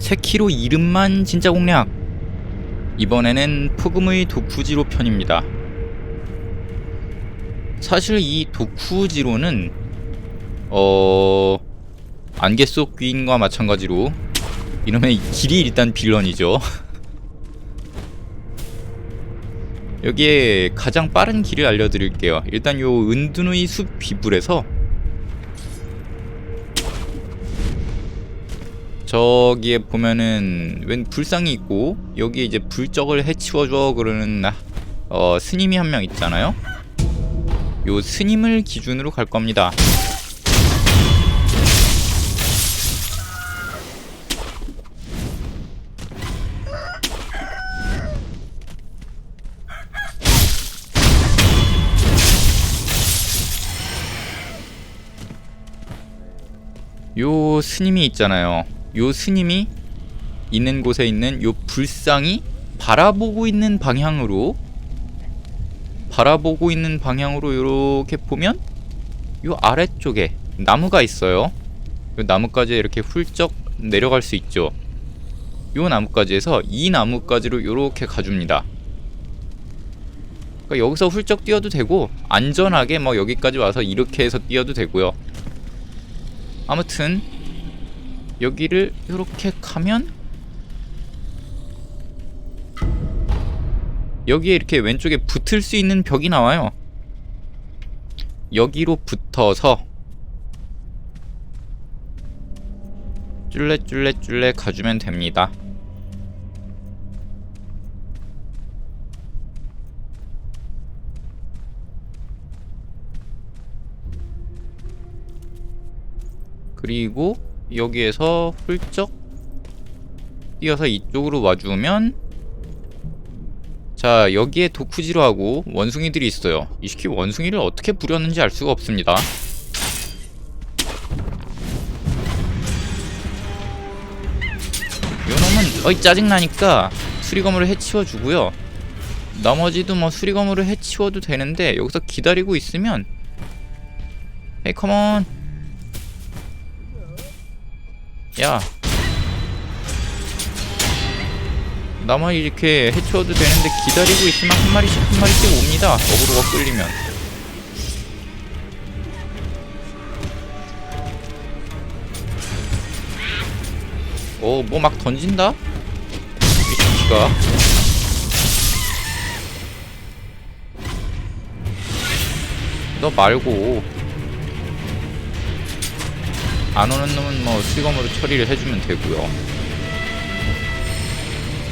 세키로 이름만 진짜 공략. 이번에는 폭음의 도쿠지로 편입니다. 사실 이 도쿠지로는 어... 안개 속 귀인과 마찬가지로 이름의 길이 일단 빌런이죠. 여기에 가장 빠른 길을 알려드릴게요. 일단 요 은둔의 숲 비불에서 저기에 보면은 웬 불상이 있고 여기에 이제 불적을 해치워줘 그러는 나- 어, 스님이 한 명 있잖아요. 요 스님을 기준으로 갈 겁니다. 요 스님이 있잖아요. 요 스님이 있는 곳에 있는 요 불상이 바라보고 있는 방향으로 바라보고 있는 방향으로 이렇게 보면 요 아래쪽에 나무가 있어요. 요 나무까지 이렇게 훌쩍 내려갈 수 있죠. 요 나무까지에서 이 나무까지로 이렇게 가줍니다. 그러니까 여기서 훌쩍 뛰어도 되고 안전하게 뭐 여기까지 와서 이렇게 해서 뛰어도 되고요. 아무튼 여기를 이렇게 가면 여기에 이렇게 왼쪽에 붙을 수 있는 벽이 나와요. 여기로 붙어서 쫄래쫄래쫄래 가주면 됩니다. 그리고 여기에서 훌쩍 뛰어서 이쪽으로 와주면 자 여기에 도쿠지로 하고 원숭이들이 있어요. 이 시키 원숭이를 어떻게 부렸는지 알 수가 없습니다. 요놈은 어이 짜증나니까 수리검으로 해치워 주고요. 나머지도 뭐 수리검으로 해치워도 되는데 여기서 기다리고 있으면 헤이 컴온 야. 나만 이렇게 해치워도 되는데 기다리고 있으면 한 마리씩 한 마리씩 옵니다. 어그로가 끌리면. 어뭐막 던진다? 이 새끼가. 너 말고 안 오는 놈은 뭐 수검으로 처리를 해주면 되고요.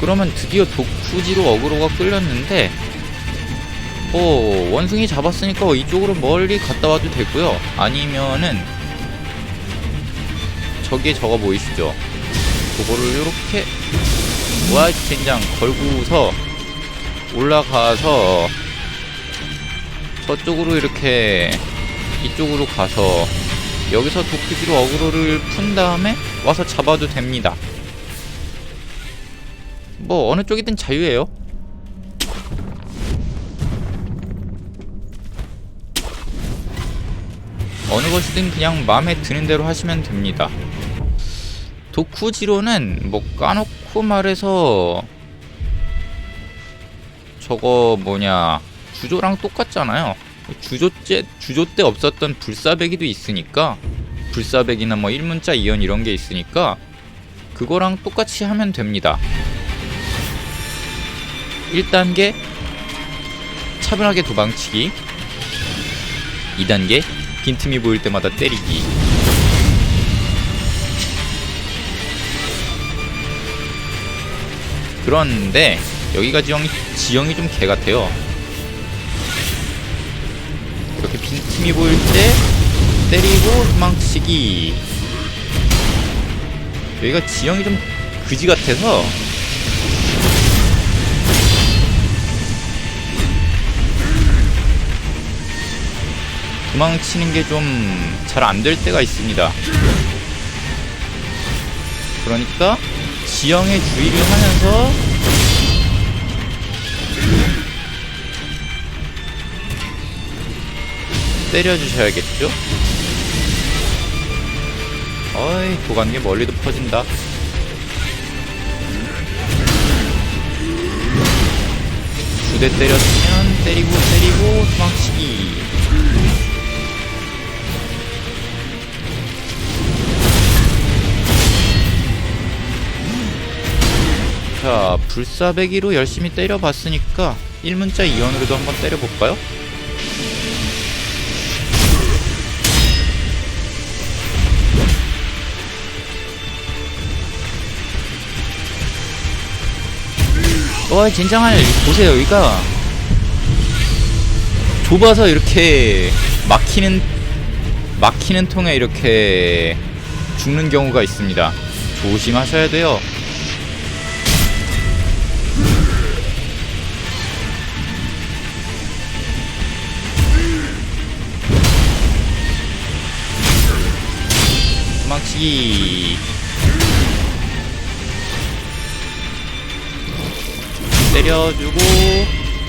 그러면 드디어 독후지로 어그로가 끌렸는데 뭐 원숭이 잡았으니까 이쪽으로 멀리 갔다 와도 되고요. 아니면은 저기에 저거 보이시죠? 그거를 이렇게 와 젠장 걸고서 올라가서 저쪽으로 이렇게 이쪽으로 가서 여기서 도크지로 어그로를 푼 다음에 와서 잡아도 됩니다. 뭐 어느 쪽이든 자유예요. 어느 것이든 그냥 마음에 드는 대로 하시면 됩니다. 도쿠지로는 뭐 까놓고 말해서 저거 뭐냐 주조랑 똑같잖아요. 주조 때 주조 때 없었던 불사배기도 있으니까 불사배기나 뭐 1문자 이연 이런 게 있으니까 그거랑 똑같이 하면 됩니다. 1단계 차분하게 도망치기 2단계 빈틈이 보일 때마다 때리기 그런데 여기가 지형이, 지형이 좀 개같아요 이렇게 빈틈이 보일 때 때리고 도망치기 여기가 지형이 좀 그지 같아서 도망치는 게 좀 잘 안 될 때가 있습니다. 그러니까 지형의 주의를 하면서 때려주셔야겠죠? 어이 도관계 멀리도 퍼진다 두 대 때렸으면 때리고 때리고 도망치기 자 불사배기로 열심히 때려봤으니까 1문자 2원으로도 한번 때려볼까요? 와 젠장할 보세요 여기가. 좁아서 이렇게 막히는 막히는 통에 이렇게 죽는 경우가 있습니다. 조심하셔야 돼요. 도망치기 때려주고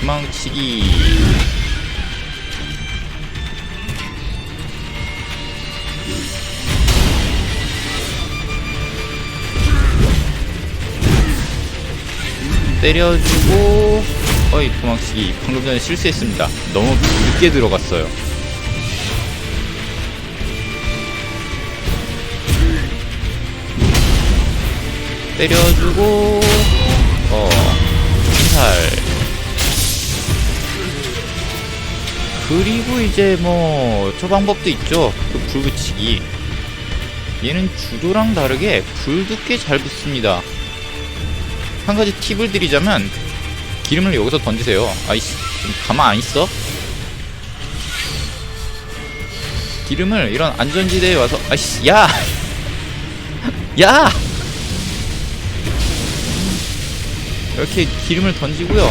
도망치기. 때려주고 어이 도망치기. 방금 전에 실수했습니다. 너무 늦게 들어갔어요. 때려주고 어 살. 그리고 이제 뭐 저 방법도 있죠. 그 불 붙이기. 얘는 주도랑 다르게 불도 꽤 잘 붙습니다. 한 가지 팁을 드리자면 기름을 여기서 던지세요. 아이씨 좀 가만 안 있어? 기름을 이런 안전지대에 와서 아이씨 야! 야! 이렇게 기름을 던지고요.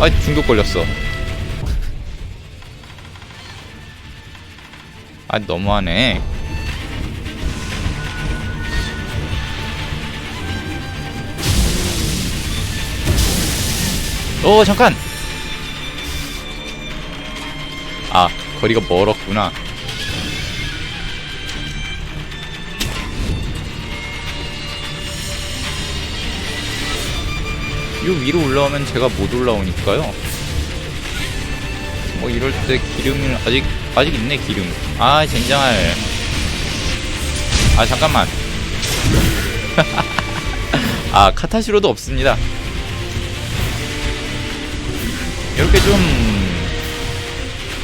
아 중독 걸렸어. 아 너무하네. 어 잠깐. 아 거리가 멀었구나. 요 위로 올라오면 제가 못 올라오니까요. 뭐 이럴 때 기름을 아직 아직 있네 기름. 아 젠장할. 아 잠깐만. 아 카타시로도 없습니다. 이렇게 좀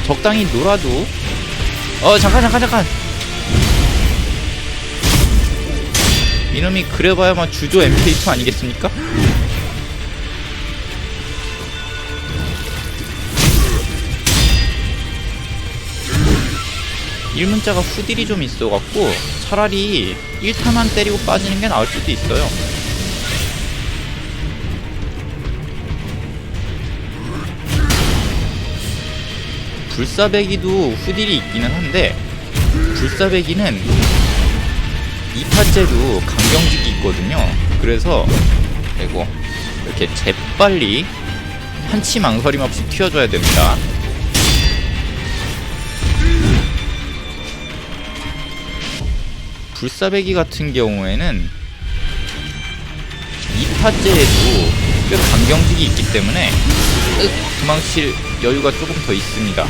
적당히 놀아도 어 잠깐 잠깐 잠깐 이놈이 그래봐야만 주조 MK2 아니겠습니까? 일문자가 후딜이 좀 있어갖고 차라리 1타만 때리고 빠지는 게 나을 수도 있어요. 불사배기도 후딜이 있기는 한데 불사배기는 2파째도 강경직이 있거든요. 그래서 아이고 이렇게 재빨리 한치 망설임 없이 튀어줘야 됩니다. 불사배기 같은 경우에는 2파째에도 꽤 강경직이 있기 때문에 윽 도망칠 여유가 조금 더 있습니다.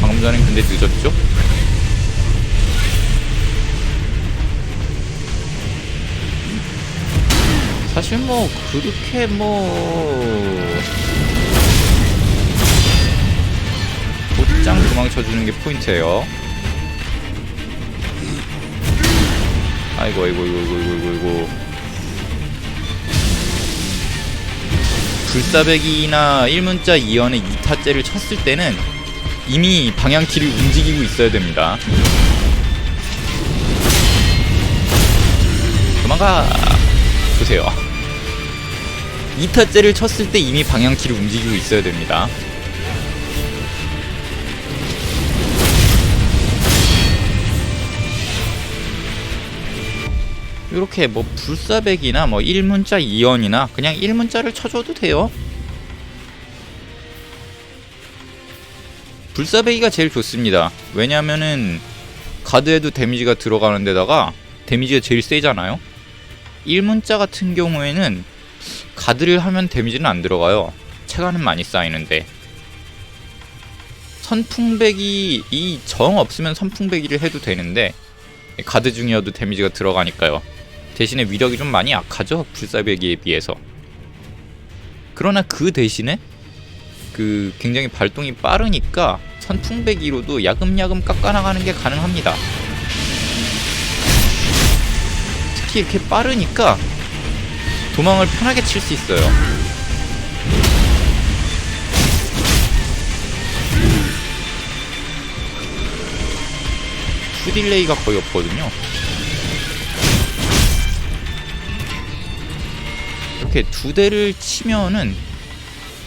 방금 전엔 근데 늦었죠? 사실 뭐 그렇게 뭐 곧장 도망쳐주는 게 포인트예요. 아이고 아이고 아이고 아이고 아이고 아이고 불사배기나 1문자 2연의 2타째를 쳤을 때는 이미 방향키를 움직이고 있어야 됩니다. 도망가 보세요. 2타째를 쳤을 때 이미 방향키를 움직이고 있어야 됩니다 이렇게 뭐 불사백이나 뭐 1문자 2연이나 그냥 1문자를 쳐줘도 돼요. 불사배기가 제일 좋습니다. 왜냐면은 가드에도 데미지가 들어가는 데다가 데미지가 제일 세잖아요. 1문자 같은 경우에는 가드를 하면 데미지는 안 들어가요. 체가는 많이 쌓이는데 선풍배기 이 정 없으면 선풍배기를 해도 되는데 가드 중이어도 데미지가 들어가니까요. 대신에 위력이 좀 많이 약하죠 불사배기에 비해서. 그러나 그 대신에 그 굉장히 발동이 빠르니까 선풍배기로도 야금야금 깎아나가는 게 가능합니다. 특히 이렇게 빠르니까 도망을 편하게 칠 수 있어요. 슈딜레이가 거의 없거든요. 이렇게 두 대를 치면은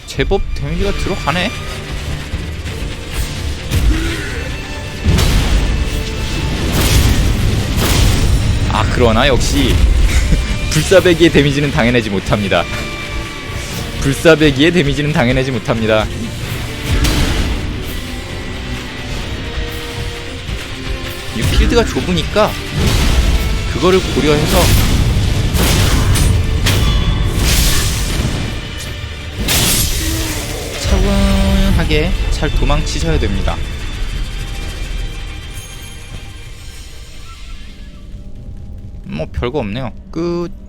제법 데미지가 들어가네. 아 그러나 역시 불사배기의 데미지는 당해내지 못합니다. 불사배기의 데미지는 당해내지 못합니다. 이 필드가 좁으니까 그거를 고려해서 차분하게 잘 도망치셔야 됩니다. 뭐 별거 없네요. 끝.